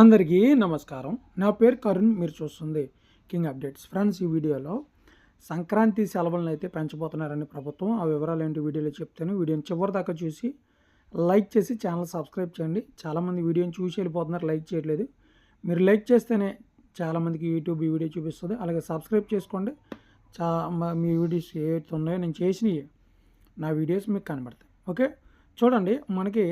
అందరికీ నమస్కారం. నా పేరు కరుణ్ మీరు చూస్తుంది కింగ్ అప్డేట్స్. ఫ్రెండ్స్ ఈ వీడియోలో సంక్రాంతి సెలవులను అయితే పెంచబోతున్నారని ప్రభుత్వం. ఆ వివరాలు ఏంటి వీడియోలో చెప్తాను. వీడియోని చివరి దాకా చూసి లైక్ చేసి ఛానల్ సబ్స్క్రైబ్ చేయండి. చాలామంది వీడియోని చూసి వెళ్ళిపోతున్నారు లైక్ చేయట్లేదు. మీరు లైక్ చేస్తేనే చాలామందికి యూట్యూబ్ ఈ వీడియో చూపిస్తుంది. అలాగే సబ్స్క్రైబ్ చేసుకోండి. చా మీ వీడియోస్ ఏవైతే ఉన్నాయో నేను చేసినవి నా వీడియోస్ మీకు కనబడతాయి. ఓకే? చూడండి మనకి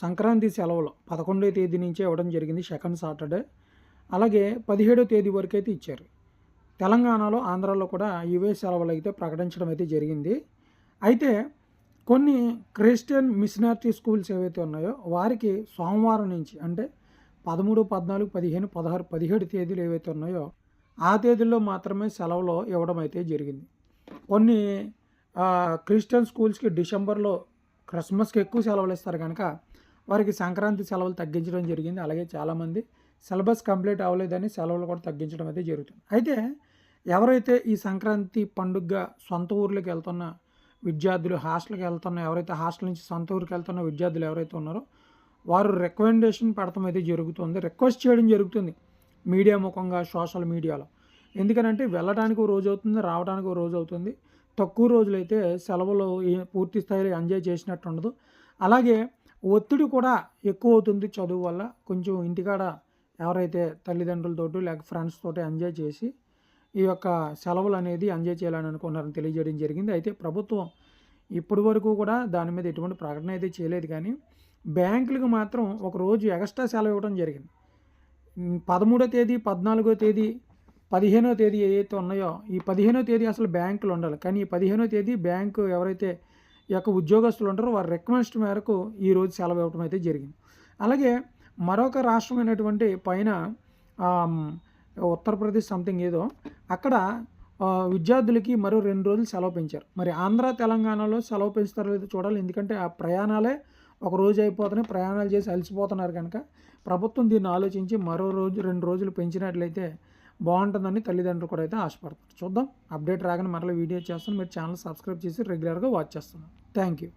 సంక్రాంతి సెలవులు పదకొండో తేదీ నుంచే ఇవ్వడం జరిగింది సెకండ్ సాటర్డే. అలాగే పదిహేడో తేదీ వరకు అయితే ఇచ్చారు. తెలంగాణలో ఆంధ్రాలో కూడా ఇవే సెలవులు అయితే ప్రకటించడం అయితే జరిగింది. అయితే కొన్ని క్రిస్టియన్ మిషనారిటీ స్కూల్స్ ఏవైతే ఉన్నాయో వారికి సోమవారం నుంచి అంటే పదమూడు పద్నాలుగు పదిహేను పదహారు పదిహేడు తేదీలు ఏవైతే ఉన్నాయో ఆ తేదీల్లో మాత్రమే సెలవులు ఇవ్వడం అయితే జరిగింది. కొన్ని క్రిస్టియన్ స్కూల్స్కి డిసెంబర్లో క్రిస్మస్కి ఎక్కువ సెలవులు ఇస్తారు కనుక వారికి సంక్రాంతి సెలవులు తగ్గించడం జరిగింది. అలాగే చాలామంది సిలబస్ కంప్లీట్ అవ్వలేదని సెలవులు కూడా తగ్గించడం అయితే జరుగుతుంది. అయితే ఎవరైతే ఈ సంక్రాంతి పండుగ సొంత ఊర్లోకి వెళ్తున్న విద్యార్థులు హాస్టల్కి వెళ్తున్న ఎవరైతే హాస్టల్ నుంచి సొంత ఊరికి వెళ్తున్న విద్యార్థులు ఎవరైతే ఉన్నారో వారు రికమెండేషన్ పెడతాం అయితే జరుగుతుంది. రిక్వెస్ట్ చేయడం జరుగుతుంది మీడియా ముఖంగా సోషల్ మీడియాలో. ఎందుకనంటే వెళ్ళడానికి ఒక రోజు అవుతుంది రావడానికి ఒక రోజు అవుతుంది. తక్కువ రోజులైతే సెలవులు ఏ- పూర్తి స్థాయిలో ఎంజాయ్ చేసినట్టు ఉండదు. అలాగే ఒత్తిడి కూడా ఎక్కువ అవుతుంది చదువు వల్ల. కొంచెం ఇంటికాడ ఎవరైతే తల్లిదండ్రులతో లేక ఫ్రెండ్స్ తోటి ఎంజాయ్ చేసి ఈ యొక్క సెలవులు అనేది ఎంజాయ్ చేయాలని అనుకున్నారని తెలియజేయడం జరిగింది. అయితే ప్రభుత్వం ఇప్పటి వరకు కూడా దాని మీద ఎటువంటి ప్రకటన అయితే చేయలేదు కానీ బ్యాంకులకు మాత్రం ఒక రోజు ఎక్స్ట్రా సెలవు ఇవ్వడం జరిగింది. పదమూడో తేదీ పద్నాలుగో తేదీ పదిహేనో తేదీ ఏవైతే ఉన్నాయో ఈ పదిహేనో తేదీ అసలు బ్యాంకులు ఉండాలి. కానీ ఈ పదిహేనో తేదీ బ్యాంకు ఎవరైతే ఈ యొక్క ఉద్యోగస్తులు ఉంటారు. వారి రిక్వెస్ట్ మేరకు ఈ రోజు సెలవు ఇవ్వడం అయితే జరిగింది. అలాగే మరొక రాష్ట్రమైనటువంటి పైన ఉత్తరప్రదేశ్ సంథింగ్ ఏదో అక్కడ విద్యార్థులకి మరో రెండు రోజులు సెలవు పెంచారు. మరి ఆంధ్ర తెలంగాణలో సెలవు పెంచుతారో లేదో చూడాలి. ఎందుకంటే ఆ ప్రయాణాలే ఒక రోజు అయిపోతున్నాయి. ప్రయాణాలు చేసి అలసిపోతున్నారు కనుక ప్రభుత్వం దీన్ని ఆలోచించి మరో రోజు రెండు రోజులు పెంచినట్లయితే బాగుంటుందని తల్లిదండ్రులు కూడా అయితే ఆశపడతారు చూద్దాం. అప్డేట్ రాగానే మరలా వీడియో చేస్తాను. మీరు ఛానల్ సబ్స్క్రైబ్ చేసి రెగ్యులర్గా వాచ్ చేస్తున్నాను థ్యాంక్ యూ